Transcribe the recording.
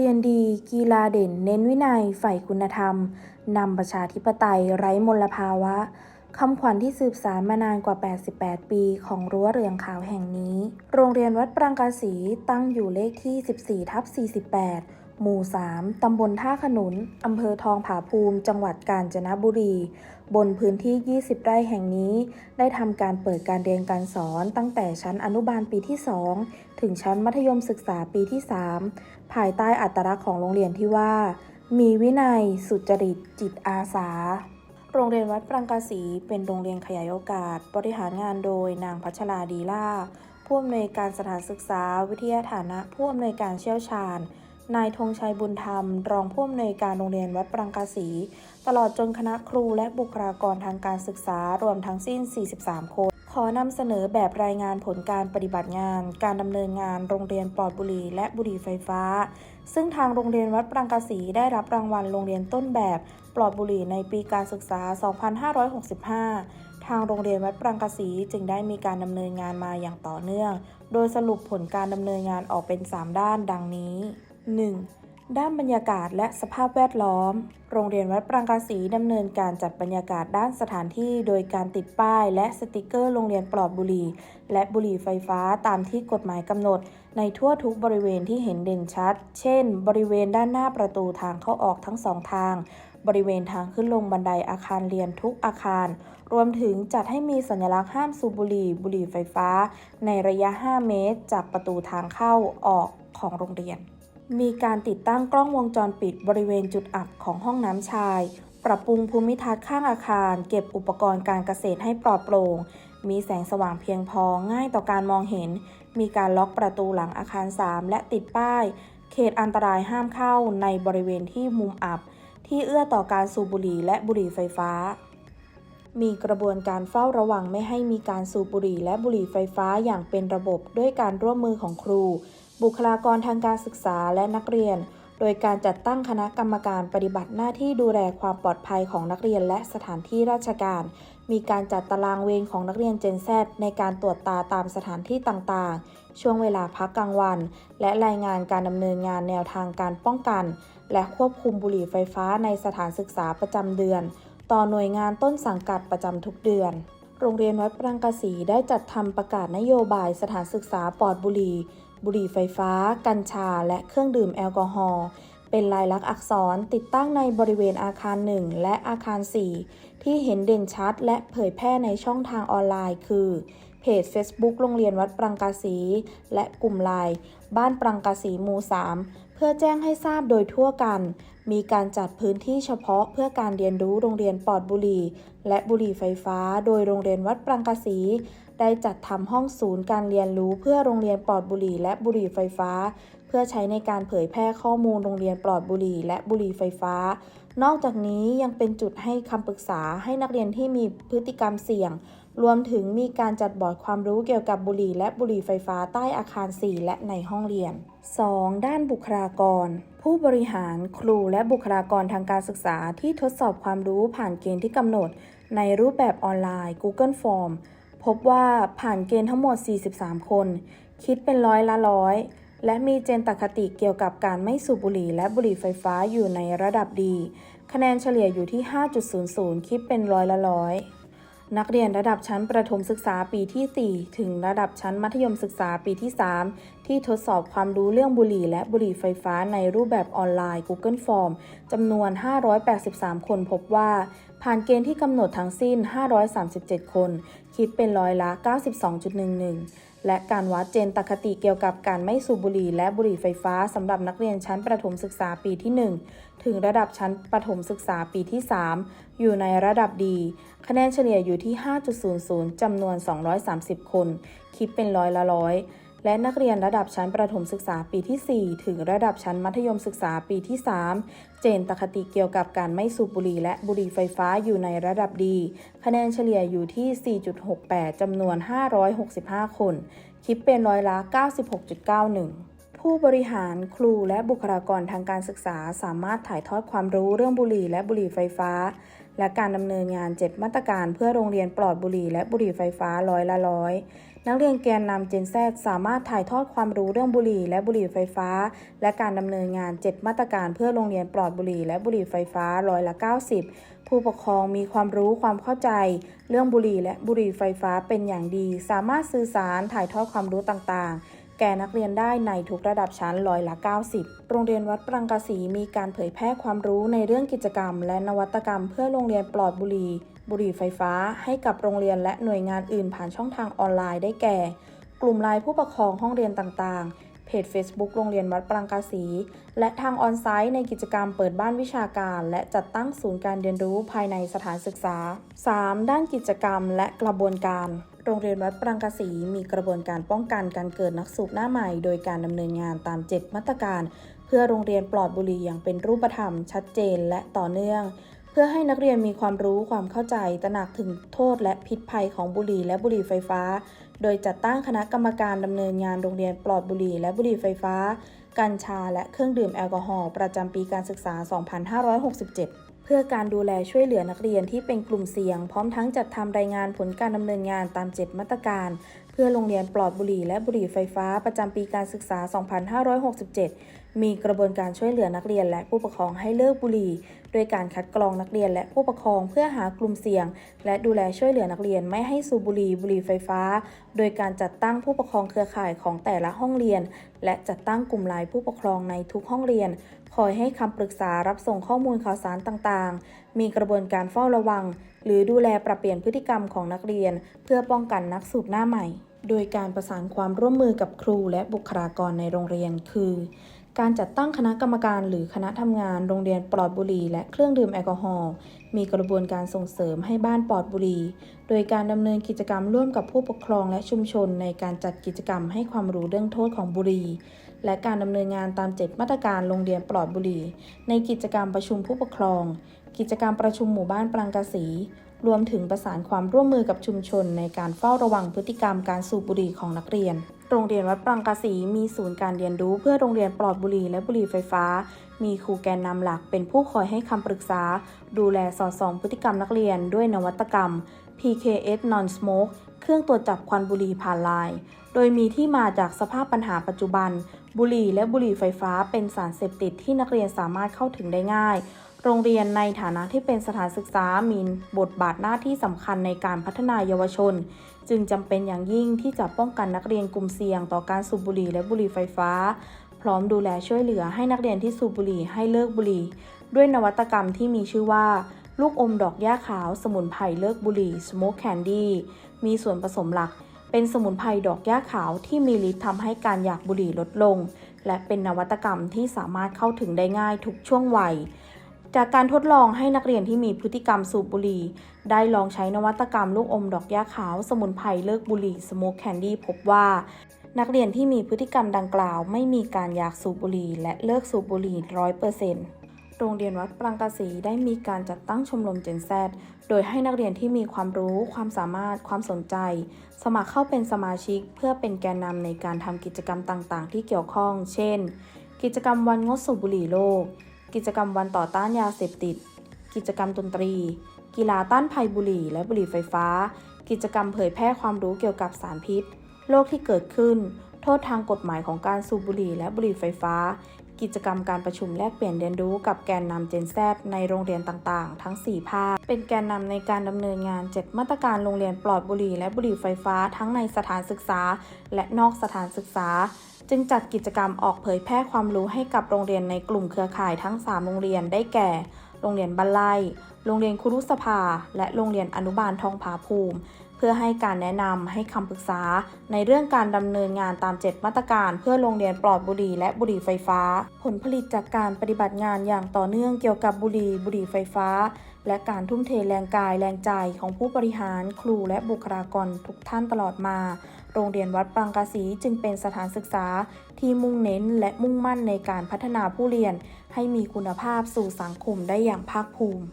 รียนดี กีฬาเด่น เน้นวินัยใฝ่คุณธรรม นำประชาธิปไตยไร้มลภาวะ คำขวัญที่สืบสานมานานกว่า 88 ปีของรั้วเรืองขาวแห่งนี้ โรงเรียนวัดปรังกาสีตั้งอยู่เลขที่ 14ทับ48 หมู่ 3 ตำบลท่าขนุน อำเภอทองผาภูมิ จังหวัดกาญจนบุรี บนพื้นที่ 20 ไร่แห่งนี้ ได้ทำการเปิดการเรียนการสอนตั้งแต่ชั้นอนุบาลปีที่ 2 ถึงชั้นมัธยมศึกษาปีที่ 3 ภายใต้อัตลักษณ์ของโรงเรียนที่ว่า มีวินัย สุจริต จิตอาสา โรงเรียนวัดปรังกาสีเป็นโรงเรียนขยายโอกาส บริหารงานโดยนางพัชราดีล่าผู้อำนวยการสถานศึกษา วิทยาฐานะผู้อำนวยการเชี่ยวชาญ นายธงชัยบุญธรรม รองผู้อำนวยการโรงเรียนวัดปรังกาสีตลอดจนคณะครูและบุคลากรทางการศึกษารวมทั้งสิ้น 43 คน ขอนำเสนอแบบรายงานผลการปฏิบัติงาน การดำเนินงานโรงเรียนปลอดบุหรี่และบุหรี่ไฟฟ้า ซึ่งทางโรงเรียนวัดปรังกาสีได้รับรางวัลโรงเรียนต้นแบบปลอดบุหรี่ในปีการศึกษา 2565ทางโรงเรียนวัดปรังกาสีจึงได้มีการดำเนินงานมาอย่างต่อเนื่อง โดยสรุปผลการดำเนินงานออกเป็น 3 ด้านดังนี้ 1. ด้านบรรยากาศและสภาพแวดล้อม โรงเรียนวัดปรังกาสีดำเนินการจัดบรรยากาศด้านสถานที่ โดยการติดป้ายและสติกเกอร์โรงเรียนปลอดบุหรี่ และบุหรี่ไฟฟ้าตามที่กฎหมายกำหนด ในทั่วทุกบริเวณที่เห็นเด่นชัด เช่น บริเวณด้านหน้าประตูทางเข้าออกทั้งสองทาง บริเวณทางขึ้นลงบันไดอาคารเรียนทุกอาคาร รวมถึงจัดให้มีสัญลักษณ์ห้ามสูบบุหรี่ บุหรี่ไฟฟ้า ในระยะ 5 เมตร จากประตูทางเข้าออกของโรงเรียน มีการติดตั้งกล้องวงจรปิดบริเวณจุดอับของห้องน้ำชาย ปรับปรุงภูมิทัศน์ข้างอาคาร เก็บอุปกรณ์การเกษตรให้ปลอดโปร่ง มีแสงสว่างเพียงพอง่ายต่อการมองเห็น มีการล็อกประตูหลังอาคาร 3 และติดป้าย เขตอันตรายห้ามเข้าในบริเวณที่มุมอับ ที่เอื้อต่อการสูบบุหรี่และบุหรี่ไฟฟ้า มีกระบวนการเฝ้าระวังไม่ให้มีการสูบบุหรี่และบุหรี่ไฟฟ้าอย่างเป็นระบบด้วยการร่วมมือของครู บุคลากรทางการศึกษาและนักเรียน โดยการจัดตั้งคณะกรรมการปฏิบัติหน้าที่ดูแลความปลอดภัยของนักเรียนและสถานที่ราชการ มีการจัดตารางเวรของนักเรียนเจนแซในการตรวจตาตามสถานที่ต่างๆ ช่วงเวลาพักกลางวัน และรายงานการดำเนินงานแนวทางการป้องกัน และควบคุมบุหรี่ไฟฟ้าในสถานศึกษาประจำเดือน ต่อหน่วยงานต้นสังกัดประจำทุกเดือน โรงเรียนวัดปรังกาสีได้จัดทำประกาศนโยบายสถานศึกษาปลอดบุหรี่ บุหรี่ไฟฟ้า กัญชา และเครื่องดื่มแอลกอฮอล์เป็นลายลักษณ์อักษรติดตั้งในบริเวณอาคาร 1 และอาคาร 4 ที่เห็นเด่นชัด และเผยแพร่ในช่องทางออนไลน์ คือ เพจ Facebook โรงเรียนวัดปรังกาสี และกลุ่มไลน์ บ้านปรังกสีหมู่ 3 เพื่อแจ้งให้ทราบโดยทั่วกัน มีการจัดพื้นที่เฉพาะเพื่อการเรียนรู้โรงเรียนปลอดบุหรี่ และบุหรี่ไฟฟ้า โดยโรงเรียนวัดปรังกสีได้จัดทำห้องศูนย์การเรียนรู้เพื่อโรงเรียนปลอดบุหรี่และบุหรี่ไฟฟ้า เพื่อใช้ในการเผยแพร่ข้อมูลโรงเรียนปลอดบุหรี่และบุหรี่ไฟฟ้า นอกจากนี้ยังเป็นจุดให้คำปรึกษาให้นักเรียนที่มีพฤติกรรมเสี่ยง รวมถึงมีการจัดบอร์ดความรู้เกี่ยวกับบุหรี่และบุหรี่ไฟฟ้าใต้อาคาร 4 และในห้องเรียน 2. ด้านบุคลากร ผู้บริหารครูและบุคลากรทางการศึกษาที่ทดสอบความรู้ผ่านเกณฑ์ที่กำหนด ในรูปแบบออนไลน์ Google Form พบว่าผ่านเกณฑ์ทั้งหมด 43 คน คิดเป็นร้อยละร้อยและมีเจนตคติเกี่ยวกับการไม่สูบบุหรี่และบุหรี่ไฟฟ้าอยู่ในระดับดี คะแนนเฉลี่ยอยู่ที่ 5.00 คิดเป็นร้อยละร้อย นักเรียนระดับชั้นประถมศึกษาปีที่ 4 ถึงระดับชั้นมัธยมศึกษาปีที่ 3 ที่ทดสอบความรู้เรื่องบุหรี่และบุหรี่ไฟฟ้าในรูปแบบออนไลน์ Google Form จำนวน 583 คนพบว่า ผ่านเกณฑ์ที่กำหนดทั้งสิ้น 537 คน คิดเป็นร้อยละ 92.11 และการวัดเจนตคติเกี่ยวกับการไม่สูบบุหรี่และบุหรี่ไฟฟ้าสำหรับนักเรียนชั้นประถมศึกษาปีที่ 1 ถึงระดับชั้นประถมศึกษาปีที่ 3 อยู่ในระดับดี คะแนนเฉลี่ยอยู่ที่ 5.00จำนวน 230 คน คิดเป็นร้อยละร้อย และนักเรียนระดับชั้นประถมศึกษาปีที่ 4 ถึงระดับชั้นมัธยมศึกษาปีที่ 3 เจนตคติเกี่ยวกับการไม่สูบบุหรี่และบุหรี่ไฟฟ้าอยู่ในระดับดี คะแนนเฉลี่ยอยู่ที่ 4.68 จำนวน 565 คน คิดเป็นร้อยละ 96.91ผู้บริหารครูและบุคลากรทางการศึกษาสามารถถ่ายทอดความรู้เรื่องบุหรี่และบุหรี่ไฟฟ้า และการดำเนินงาน 7 มาตรการเพื่อโรงเรียนปลอดบุหรี่และบุหรี่ไฟฟ้าร้อยละร้อย นักเรียนแกนนำ Gen Z สามารถถ่ายทอดความรู้เรื่องบุหรี่และบุหรี่ไฟฟ้า และการดำเนินงาน 7 มาตรการเพื่อโรงเรียนปลอดบุหรี่และบุหรี่ไฟฟ้าร้อยละ 90 ผู้ปกครองมีความรู้ความเข้าใจ เรื่องบุหรี่และบุหรี่ไฟฟ้าเป็นอย่างดี สามารถสื่อสารถ่ายทอดความรู้ต่างๆแก่นักเรียนได้ในทุกระดับชั้นร้อยละ 90 โรงเรียนวัดปรังกสีมีการเผยแพร่ความรู้ในเรื่องกิจกรรม และนวัตกรรมเพื่อโรงเรียนปลอดบุหรี่ บุหรี่ไฟฟ้าให้กับโรงเรียนและหน่วยงานอื่นผ่านช่องทางออนไลน์ได้แก่ กลุ่มไลน์ผู้ปกครองห้องเรียนต่างๆ เพจ Facebook โรงเรียนวัดปรังกาสีและทางออนไซต์ในกิจกรรมเปิดบ้านวิชาการ และจัดตั้งศูนย์การเรียนรู้ภายในสถานศึกษา 3. ด้านกิจกรรมและกระบวนการโรงเรียนวัดปรังกาสีมีกระบวนการป้องกันการเกิดนักสูบหน้าใหม่ โดยการดำเนินงานตาม7มาตรการ เพื่อโรงเรียนปลอดบุหรี่อย่างเป็นรูปธรรมชัดเจนและต่อเนื่อง เพื่อให้นักเรียนมีความรู้ความเข้าใจตระหนักถึงโทษและพิษภัยของบุหรี่และบุหรี่ไฟฟ้า โดยจัดตั้งคณะกรรมการดำเนินงานโรงเรียนปลอดบุหรี่และบุหรี่ไฟฟ้า กัญชาและเครื่องดื่มแอลกอฮอล์ประจำปีการศึกษา 2567เพื่อการดูแลช่วยเหลือนักเรียนที่เป็นกลุ่มเสี่ยง พร้อมทั้งจัดทำรายงานผลการดำเนินงานตาม 7 มาตรการ เพื่อโรงเรียนปลอดบุหรี่และบุหรี่ไฟฟ้าประจำปีการศึกษา 2567 มีกระบวนการช่วยเหลือนักเรียนและผู้ปกครองให้เลิกบุหรี่ โดยการคัดกรองนักเรียนและผู้ปกครองเพื่อหากลุ่มเสี่ยง และดูแลช่วยเหลือนักเรียนไม่ให้สูบบุหรี่บุหรี่ไฟฟ้า โดยการจัดตั้งผู้ปกครองเครือข่ายของแต่ละห้องเรียน และจัดตั้งกลุ่มไลน์ผู้ปกครองในทุกห้องเรียน คอยให้คำปรึกษารับส่งข้อมูลข่าวสารต่างๆ มีกระบวนการเฝ้าระวัง หรือดูแลปรับเปลี่ยนพฤติกรรมของนักเรียน เพื่อป้องกันนักสูบหน้าใหม่ โดยการประสานความร่วมมือกับครูและบุคลากรในโรงเรียนคือ การจัดตั้งคณะกรรมการหรือคณะทำงานโรงเรียนปลอดบุหรี่และเครื่องดื่มแอลกอฮอล์มีกระบวนการส่งเสริมให้บ้านปลอดบุหรี่ โดยการดำเนินกิจกรรมร่วมกับผู้ปกครองและชุมชน ในการจัดกิจกรรมให้ความรู้เรื่องโทษของบุหรี่ และการดำเนินงานตามเจตมาตรการโรงเรียนปลอดบุหรี่ ในกิจกรรมประชุมผู้ปกครอง กิจกรรมประชุมหมู่บ้านปรังกาสี รวมถึงประสานความร่วมมือกับชุมชนในการเฝ้าระวังพฤติกรรมการสูบบุหรี่ของนักเรียน โรงเรียนวัดปรังกาสีมีศูนย์การเรียนรู้เพื่อโรงเรียนปลอดบุหรี่และบุหรี่ไฟฟ้า มีครูแกนนำหลักเป็นผู้คอยให้คำปรึกษา ดูแลสอดส่องพฤติกรรมนักเรียนด้วยนวัตกรรม PKS Non Smoke เครื่องตรวจจับควันบุหรี่ผ่านไลน์โดยมีที่มาจากสภาพปัญหาปัจจุบัน บุหรี่และบุหรี่ไฟฟ้าเป็นสารเสพติดที่นักเรียนสามารถเข้าถึงได้ง่าย โรงเรียนในฐานะที่เป็นสถานศึกษามีบทบาทหน้าที่สำคัญในการพัฒนาเยาวชน จึงจำเป็นอย่างยิ่งที่จะป้องกันนักเรียนกลุ่มเสี่ยง ต่อการสูบบุหรี่และบุหรี่ไฟฟ้า พร้อมดูแลช่วยเหลือให้นักเรียนที่สูบบุหรี่ให้เลิกบุหรี่ ด้วยนวัตกรรมที่มีชื่อว่า ลูกอมดอกหญ้าขาว สมุนไพรเลิกบุหรี่ Smoke Candy มีส่วนผสมหลัก เป็นสมุนไพรดอกหญ้าขาวที่มีฤทธิ์ทำให้การอยากบุหรี่ลดลง และเป็นนวัตกรรมที่สามารถเข้าถึงได้ง่ายทุกช่วงวัย จากการทดลองให้นักเรียนที่มีพฤติกรรมสูบบุหรี่ ได้ลองใช้นวัตกรรมลูกอมดอกหญ้าขาวสมุนไพรเลิกบุหรี่ Smoke Candy พบว่า นักเรียนที่มีพฤติกรรมดังกล่าว ไม่มีการอยากสูบบุหรี่และเลิกสูบบุหรี่ร้อยเปอร์เซ็นต์โรงเรียนวัดปรังกาสีได้มีการจัดตั้งชมรมเจนแซดโดยให้นักเรียนที่มีความรู้ ความสามารถ ความสนใจ สมัครเข้าเป็นสมาชิก เพื่อเป็นแกนนำในการทำกิจกรรมต่าง ๆ ที่เกี่ยวข้อง เช่น กิจกรรมวันงดสูบบุหรี่โลก กิจกรรมวันต่อต้านยาเสพติด กิจกรรมดนตรี กีฬาต้านภัยบุหรี่ และบุหรี่ไฟฟ้า กิจกรรมเผยแพร่ความรู้เกี่ยวกับสารพิษ โรคที่เกิดขึ้น โทษทางกฎหมายของการสูบบุหรี่และบุหรี่ไฟฟ้า กิจกรรมการประชุมแลกเปลี่ยนเรียนรู้กับแกนนำเจนแซในโรงเรียนต่างๆ ทั้ง 4 ภาค เป็นแกนนำในการดำเนินงาน 7 มาตรการโรงเรียนปลอดบุหรี่และบุหรี่ไฟฟ้าทั้งในสถานศึกษา และนอกสถานศึกษา จึงจัดกิจกรรมออกเผยแพร่ความรู้ให้กับโรงเรียนในกลุ่มเครือข่ายทั้ง 3 โรงเรียนได้แก่ โรงเรียนบ้านไร่โรงเรียนครุสภา และโรงเรียนอนุบาลทองผาภูมิ เพื่อให้การแนะนำให้คำปรึกษา ในเรื่องการดำเนินงานตาม 7 มาตรการ เพื่อโรงเรียนปลอดบุหรี่และบุหรี่ไฟฟ้า ผลผลิตจากการปฏิบัติงานอย่างต่อเนื่องเกี่ยวกับบุหรี่บุหรี่ไฟฟ้า และการทุ่มเทแรงกายแรงใจของผู้บริหาร ครูและบุคลากรทุกท่านตลอดมา โรงเรียนวัดปังกาสีจึงเป็นสถานศึกษาที่มุ่งเน้นและมุ่งมั่นในการพัฒนาผู้เรียน ให้มีคุณภาพสู่สังคมได้อย่างภาคภูมิ